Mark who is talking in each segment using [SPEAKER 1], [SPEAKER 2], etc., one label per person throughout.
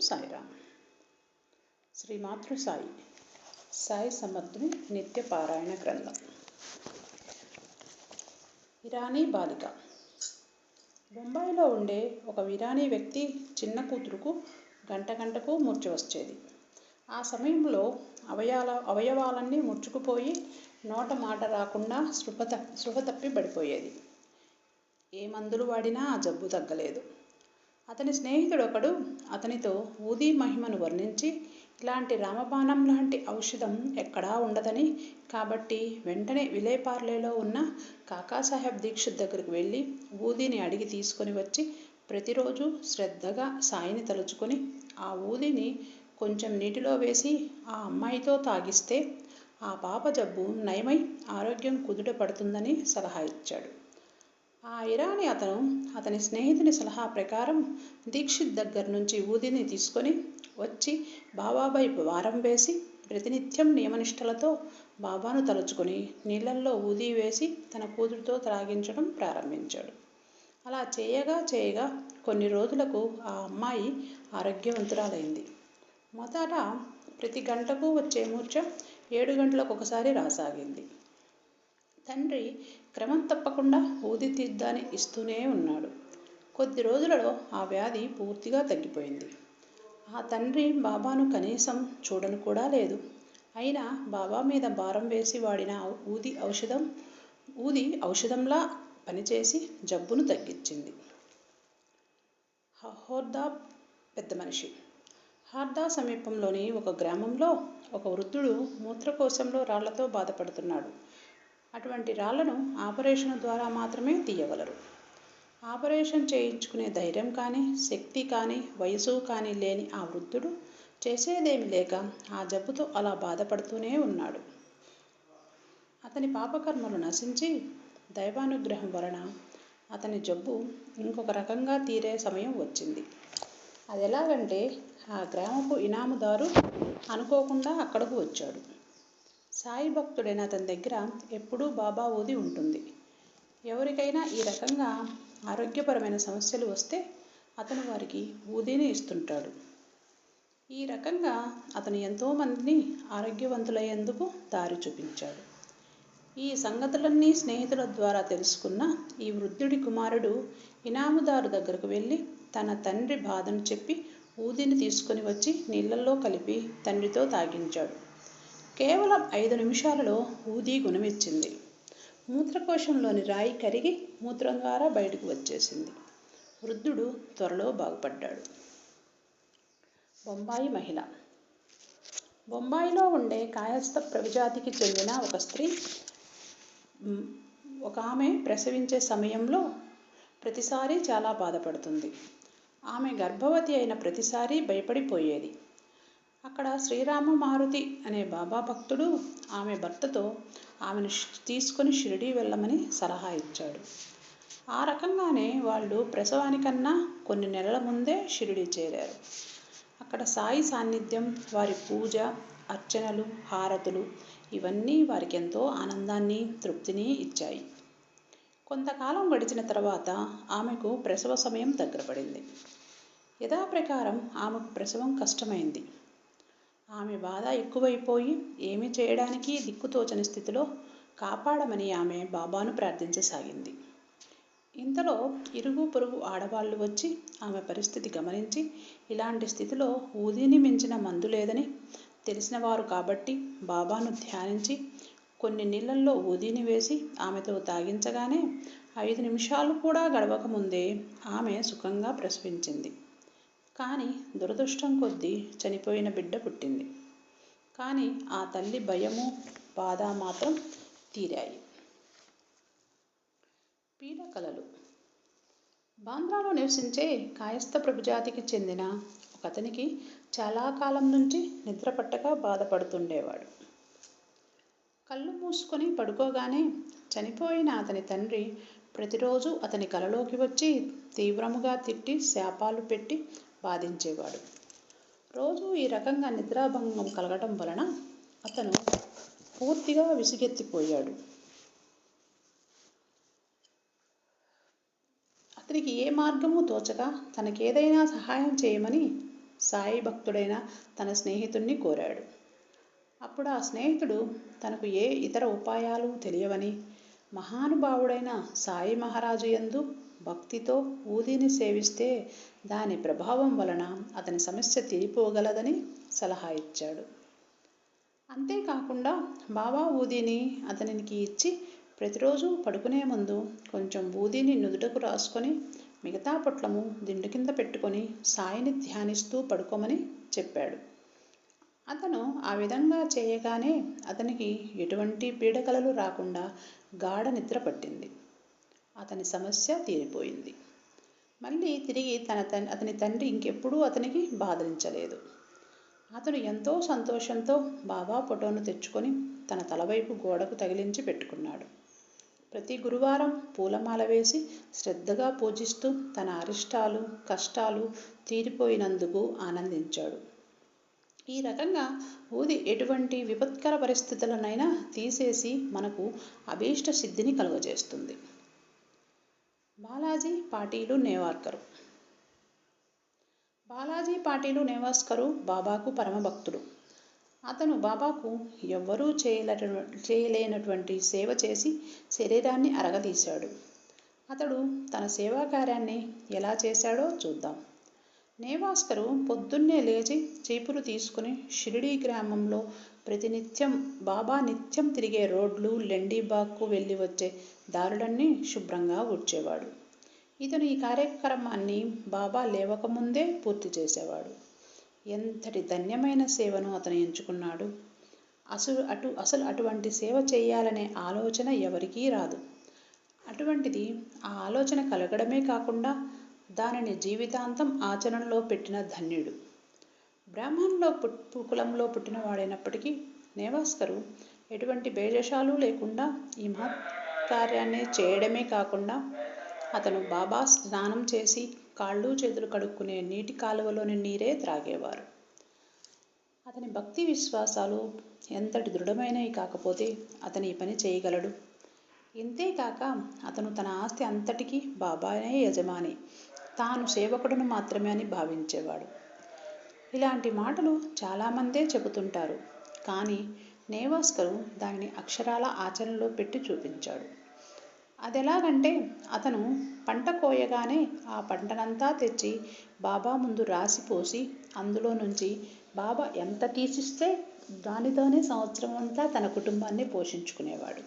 [SPEAKER 1] సాయిరామ్ శ్రీ మాతృ సాయి. సాయి సమర్థుని నిత్య పారాయణ గ్రంథం. ఇరానీ బాలిక. బొంబాయిలో ఉండే ఒక ఇరానీ వ్యక్తి చిన్న కూతురుకు గంట గంటకు ముర్చి వచ్చేది. ఆ సమయంలో అవయాల అవయవాలన్నీ ముడుచుకుపోయి నోట మాట రాకుండా శృభ తప్పి తప్పి పడిపోయేది. ఏ మందులు వాడినా ఆ జబ్బు తగ్గలేదు. అతని స్నేహితుడొకడు అతనితో ఊదీ మహిమను వర్ణించి ఇలాంటి రామబాణం లాంటి ఔషధం ఎక్కడా ఉండదని. కాబట్టి వెంటనే విలేపార్లేలో ఉన్న కాకాసాహెబ్ దీక్షిత్ దగ్గరికి వెళ్ళి ఊదీని అడిగి తీసుకొని వచ్చి ప్రతిరోజు శ్రద్ధగా సాయిని తలుచుకొని ఆ ఊదిని కొంచెం నీటిలో వేసి ఆ అమ్మాయితో తాగిస్తే ఆ పాప జబ్బు నయమై ఆరోగ్యం కుదుట పడుతుందని సలహా ఇచ్చాడు. ఆ ఇరాని అతను అతని స్నేహితుని సలహా ప్రకారం దీక్షిత్ దగ్గర నుంచి ఊదిని తీసుకొని వచ్చి బాబాపై వారం వేసి ప్రతినిత్యం నియమనిష్టలతో బాబాను తలుచుకొని నీళ్ళల్లో ఊది వేసి తన కూతురుతో త్రాగించడం ప్రారంభించాడు. అలా చేయగా చేయగా కొన్ని రోజులకు ఆ అమ్మాయి ఆరోగ్యవంతురాలైంది. మొదట ప్రతి గంటకు వచ్చే మూర్ఛ ఏడు గంటలకు ఒకసారి రాసాగింది. తండ్రి క్రమం తప్పకుండా ఊది తీర్థాన్ని ఇస్తూనే ఉన్నాడు. కొద్ది రోజులలో ఆ వ్యాధి పూర్తిగా తగ్గిపోయింది. ఆ తండ్రి బాబాను కనీసం చూడను కూడా లేదు. అయినా బాబా మీద భారం వేసి వాడిన ఊది ఔషధం ఊది ఔషధంలా పనిచేసి జబ్బును తగ్గించింది. హోర్దా పెద్ద మనిషి. హార్దా సమీపంలోని ఒక గ్రామంలో ఒక వృద్ధుడు మూత్రకోశంలో రాళ్ళతో బాధపడుతున్నాడు. అటువంటి రాళ్ళను ఆపరేషన్ ద్వారా మాత్రమే తీయగలరు ఆపరేషన్ చేయించుకునే ధైర్యం కానీ శక్తి కానీ వయసు కానీ లేని ఆ వృద్ధుడు చేసేదేమి లేక ఆ జబ్బుతో అలా బాధపడుతూనే ఉన్నాడు. అతని పాపకర్మలు నశించి దైవానుగ్రహం వలన అతని జబ్బు ఇంకొక రకంగా తీరే సమయం వచ్చింది. అది ఎలాగంటే ఆ గ్రామపు ఇనాముదారు అనుకోకుండా అక్కడకు వచ్చాడు. సాయి భక్తుడైన అతని దగ్గర ఎప్పుడూ బాబా ఊది ఉంటుంది. ఎవరికైనా ఈ రకంగా ఆరోగ్యపరమైన సమస్యలు వస్తే అతను వారికి ఊదీని ఇస్తుంటాడు. ఈ రకంగా అతను ఎంతోమందిని ఆరోగ్యవంతులయ్యేందుకు దారి చూపించాడు. ఈ సంగతులన్నీ స్నేహితుల ద్వారా తెలుసుకున్న ఈ వృద్ధుడి కుమారుడు ఇనాముదారు దగ్గరకు వెళ్ళి తన తండ్రి బాధను చెప్పి ఊదిని తీసుకొని వచ్చి నీళ్ళల్లో కలిపి తండ్రితో తాగించాడు. కేవలం ఐదు నిమిషాలలో ఊది గుణమిచ్చింది. మూత్రకోశంలోని రాయి కరిగి మూత్రం ద్వారా బయటకు వచ్చేసింది. వృద్ధుడు త్వరలో బాగుపడ్డాడు. బొంబాయి మహిళ. బొంబాయిలో ఉండే కాయస్థ ప్రవిజాతికి చెందిన ఒక స్త్రీ ఒక ఆమె ప్రసవించే సమయంలో ప్రతిసారి చాలా బాధపడుతుంది. ఆమె గర్భవతి అయిన ప్రతిసారి భయపడిపోయేది. అక్కడ శ్రీరామ మారుతి అనే బాబా భక్తుడు ఆమె భర్తతో ఆమెను తీసుకొని షిరిడీ వెళ్ళమని సలహా ఇచ్చాడు. ఆ రకంగానే వాళ్ళు ప్రసవానికన్నా కొన్ని నెలల ముందే షిరిడీ చేరారు. అక్కడ సాయి సాన్నిధ్యం వారి పూజ అర్చనలు హారతులు ఇవన్నీ వారికి ఎంతో ఆనందాన్ని తృప్తిని ఇచ్చాయి. కొంతకాలం గడిచిన తర్వాత ఆమెకు ప్రసవ సమయం దగ్గర పడింది. యథాప్రకారం ఆమెకు ప్రసవం కష్టమైంది. ఆమె బాధ ఎక్కువైపోయి ఏమి చేయడానికి దిక్కుతోచని స్థితిలో కాపాడమని ఆమె బాబాను ప్రార్థించసాగింది. ఇంతలో ఇరుగు పొరుగు ఆడవాళ్ళు వచ్చి ఆమె పరిస్థితి గమనించి ఇలాంటి స్థితిలో ఊదిని మించిన మందు లేదని తెలిసినవారు కాబట్టి బాబాను ధ్యానించి కొన్ని నీళ్ళల్లో ఊదిని వేసి ఆమెతో తాగించగానే ఐదు నిమిషాలు కూడా గడవకముందే ఆమె సుఖంగా ప్రసవించింది. కానీ దురదృష్టం కొద్దీ చనిపోయిన బిడ్డ పుట్టింది. కానీ ఆ తల్లి భయము బాధ మాత్రం తీరాయి. పీడకలలు బాంద్రాలో నివసించే కాయస్థ ప్రభుజాతికి చెందిన ఒక అతనికి చాలా కాలం నుంచి నిద్ర పట్టక బాధపడుతుండేవాడు. కళ్ళు మూసుకొని పడుకోగానే చనిపోయిన అతని తండ్రి ప్రతిరోజు అతని కలలోకి వచ్చి తీవ్రముగా తిట్టి శాపాలు పెట్టి బాధించేవాడు. రోజు ఈ రకంగా నిద్రాభంగం కలగటం వలన అతను పూర్తిగా విసుగెత్తిపోయాడు. అతనికి ఏ మార్గము తోచక తనకేదైనా సహాయం చేయమని సాయి భక్తుడైన తన స్నేహితుణ్ణి కోరాడు. అప్పుడు ఆ స్నేహితుడు తనకు ఏ ఇతర ఉపాయాలు తెలియవని మహానుభావుడైన సాయి మహారాజు యందు భక్తితో ఊదిని సేవిస్తే దాని ప్రభావం వలన అతని సమస్య తీరిపోగలదని సలహా ఇచ్చాడు. అంతేకాకుండా బాబా ఊదిని అతనికి ఇచ్చి ప్రతిరోజు పడుకునే ముందు కొంచెం ఊదిని నుదుటకు రాసుకొని మిగతా పొట్లము దిండు కింద పెట్టుకొని సాయిని ధ్యానిస్తూ పడుకోమని చెప్పాడు. అతను ఆ విధంగా చేయగానే అతనికి ఎటువంటి పీడకలలు రాకుండా గాఢ నిద్ర పట్టింది. అతని సమస్య తీరిపోయింది. మళ్ళీ తిరిగి తన తన్ అతని తండ్రి ఇంకెప్పుడూ అతనికి బాధలించలేదు అతను ఎంతో సంతోషంతో బాబా ఫోటోను తెచ్చుకొని తన తలవైపు గోడకు తగిలించి పెట్టుకున్నాడు. ప్రతి గురువారం పూలమాల వేసి శ్రద్ధగా పూజిస్తూ తన అరిష్టాలు కష్టాలు తీరిపోయినందుకు ఆనందించాడు. ఈ రకంగా ఊది ఎటువంటి విపత్కర పరిస్థితులనైనా తీసేసి మనకు అభీష్ట సిద్ధిని కలుగజేస్తుంది. బాలాజీ పాటీలు నేవార్కరు. బాలాజీ పాటీలు నేవాస్కరు బాబాకు పరమభక్తుడు. అతను బాబాకు ఎవ్వరూ చేయలేట చేయలేనటువంటి సేవ చేసి శరీరాన్ని అరగదీశాడు. అతడు తన సేవా కార్యాన్ని ఎలా చేశాడో చూద్దాం. నేవాస్కరు పొద్దున్నే లేచి చీపురు తీసుకుని షిరిడీ గ్రామంలో ప్రతినిత్యం బాబా నిత్యం తిరిగే రోడ్లు లెండీబాగ్కు వెళ్ళి వచ్చే దారులన్నీ శుభ్రంగా ఊడ్చేవాడు. ఇతను ఈ కార్యక్రమాన్ని బాబా లేవకముందే పూర్తి చేసేవాడు. ఎంతటి ధన్యమైన సేవను అతను ఎంచుకున్నాడు. అసలు అటు అసలు అటువంటి సేవ చేయాలనే ఆలోచన ఎవరికీ రాదు. అటువంటిది ఆ ఆలోచన కలగడమే కాకుండా దానిని జీవితాంతం ఆచరణలో పెట్టిన ధన్యుడు. బ్రాహ్మణులో పుట్ కులంలో పుట్టినవాడైనప్పటికీ నేవాస్కరు ఎటువంటి బేజషాలు లేకుండా ఈ మహత్ కార్యాన్ని చేయడమే కాకుండా అతను బాబా స్నానం చేసి కాళ్ళు చేతులు కడుక్కునే నీటి కాలువలోని నీరే త్రాగేవారు. అతని భక్తి విశ్వాసాలు ఎంతటి దృఢమైనవి కాకపోతే అతని ఈ పని చేయగలడు. ఇంతేకాక అతను తన ఆస్తి అంతటికీ బాబానే యజమాని. తాను సేవకుడును మాత్రమే అని భావించేవాడు. ఇలాంటి మాటలు చాలామందే చెబుతుంటారు. కానీ నేవాస్కరు దానిని అక్షరాల ఆచరణలో పెట్టి చూపించాడు. అది ఎలాగంటే అతను పంట కోయగానే ఆ పంటనంతా తెచ్చి బాబా ముందు రాసిపోసి అందులో నుంచి బాబా ఎంత తీసిస్తే దానితోనే సంవత్సరం అంతా తన కుటుంబాన్ని పోషించుకునేవాడు.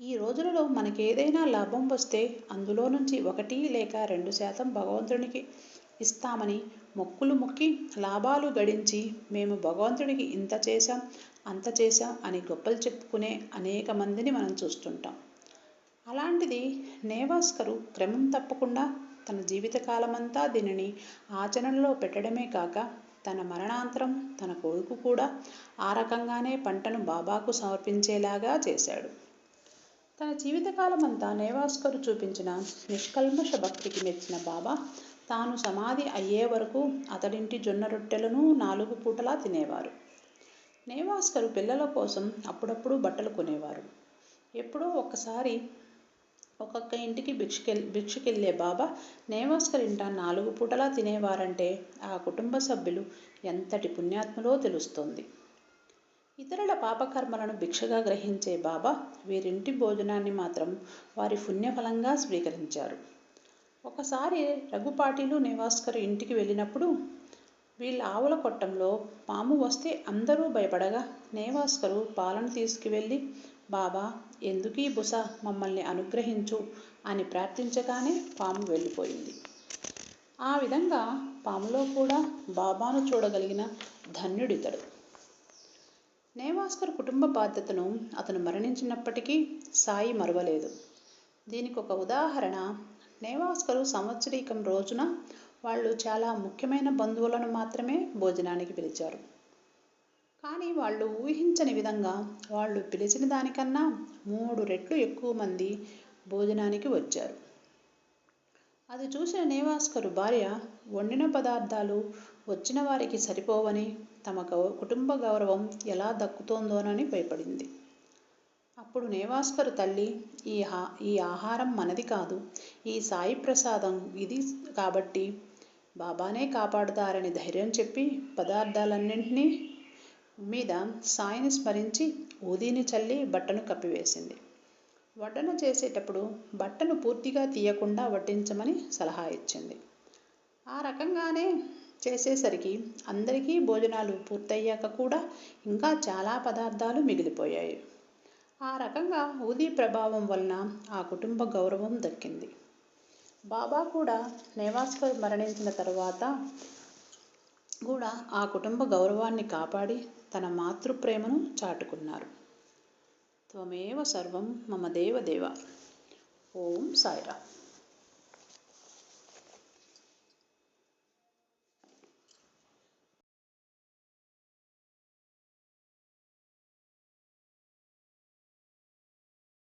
[SPEAKER 1] ఈ రోజులలో మనకి ఏదైనా లాభం వస్తే అందులో నుంచి ఒకటి లేక రెండు శాతం భగవంతునికి ఇస్తామని మొక్కులు మొక్కి లాభాలు గడించి మేము భగవంతుడికి ఇంత చేశాం అంత చేశాం అని గొప్పలు చెప్పుకునే అనేక మందిని మనం చూస్తుంటాం. అలాంటిది నేవాస్కరు క్రమం తప్పకుండా తన జీవితకాలమంతా దీనిని ఆచరణలో పెట్టడమే కాక తన మరణాంతరం తన కొడుకు కూడా ఆ రకంగానే పంటను బాబాకు సమర్పించేలాగా చేశాడు. తన జీవితకాలమంతా నేవాస్కరు చూపించిన నిష్కల్మష భక్తికి మెచ్చిన బాబా తాను సమాధి అయ్యే వరకు అతడింటి జొన్న రొట్టెలను నాలుగు పూటలా తినేవారు. నేవాస్కరు పిల్లల కోసం అప్పుడప్పుడు బట్టలు కొనేవారు. ఎప్పుడో ఒక్కసారి ఒక్కొక్క ఇంటికి భిక్షకెళ్ భిక్షకెళ్ళే బాబా నేవాస్కర్ నాలుగు పూటలా తినేవారంటే ఆ కుటుంబ సభ్యులు ఎంతటి పుణ్యాత్ములో తెలుస్తుంది. ఇతరుల పాపకర్మలను భిక్షగా గ్రహించే బాబా వీరింటి భోజనాన్ని మాత్రం వారి పుణ్యఫలంగా స్వీకరించారు. ఒకసారి రఘుపాటిలు నేవాస్కర్ ఇంటికి వెళ్ళినప్పుడు వీళ్ళ ఆవుల కొట్టంలో పాము వస్తే అందరూ భయపడగా నేవాస్కరు పాలను తీసుకువెళ్ళి బాబా ఎందుకీ బుస మమ్మల్ని అనుగ్రహించు అని ప్రార్థించగానే పాము వెళ్ళిపోయింది. ఆ విధంగా పాములో కూడా బాబాను చూడగలిగిన ధన్యుడితడు. నేవాస్కర్ కుటుంబ బాధ్యతను అతను మరణించినప్పటికీ సాయి మరవలేదు. దీనికి ఒక ఉదాహరణ నేవాస్కరు సంవత్సరీకం రోజున వాళ్ళు చాలా ముఖ్యమైన బంధువులను మాత్రమే భోజనానికి పిలిచారు. కానీ వాళ్ళు ఊహించని విధంగా వాళ్ళు పిలిచిన దానికన్నా మూడు రెట్లు ఎక్కువ మంది భోజనానికి వచ్చారు. అది చూసిన నేవాస్కరు భార్య వండిన పదార్థాలు వచ్చిన వారికి సరిపోవని తమ గౌ కుటుంబ గౌరవం ఎలా దక్కుతోందోనని భయపడింది. అప్పుడు నేవాస్కరు తల్లి ఈ హా ఈ ఆహారం మనది కాదు ఈ సాయి ప్రసాదం ఇది కాబట్టి బాబానే కాపాడుతారని ధైర్యం చెప్పి పదార్థాలన్నింటినీ మీద సాయిని స్మరించి ఊదీని చల్లి బట్టను కప్పివేసింది. వడ్డన చేసేటప్పుడు బట్టను పూర్తిగా తీయకుండా వడ్డించమని సలహా ఇచ్చింది. ఆ రకంగానే చేసేసరికి అందరికీ భోజనాలు పూర్తయ్యాక కూడా ఇంకా చాలా పదార్థాలు మిగిలిపోయాయి. ఆ రకంగా ఊదీ ప్రభావం వలన ఆ కుటుంబ గౌరవం దక్కింది. బాబా కూడా నేవాస్కర్ మరణించిన తర్వాత కూడా ఆ కుటుంబ గౌరవాన్ని కాపాడి తన మాతృప్రేమను చాటుకున్నారు. త్వమేవ సర్వం మమ దేవ దేవ. ఓం సాయిరామ్.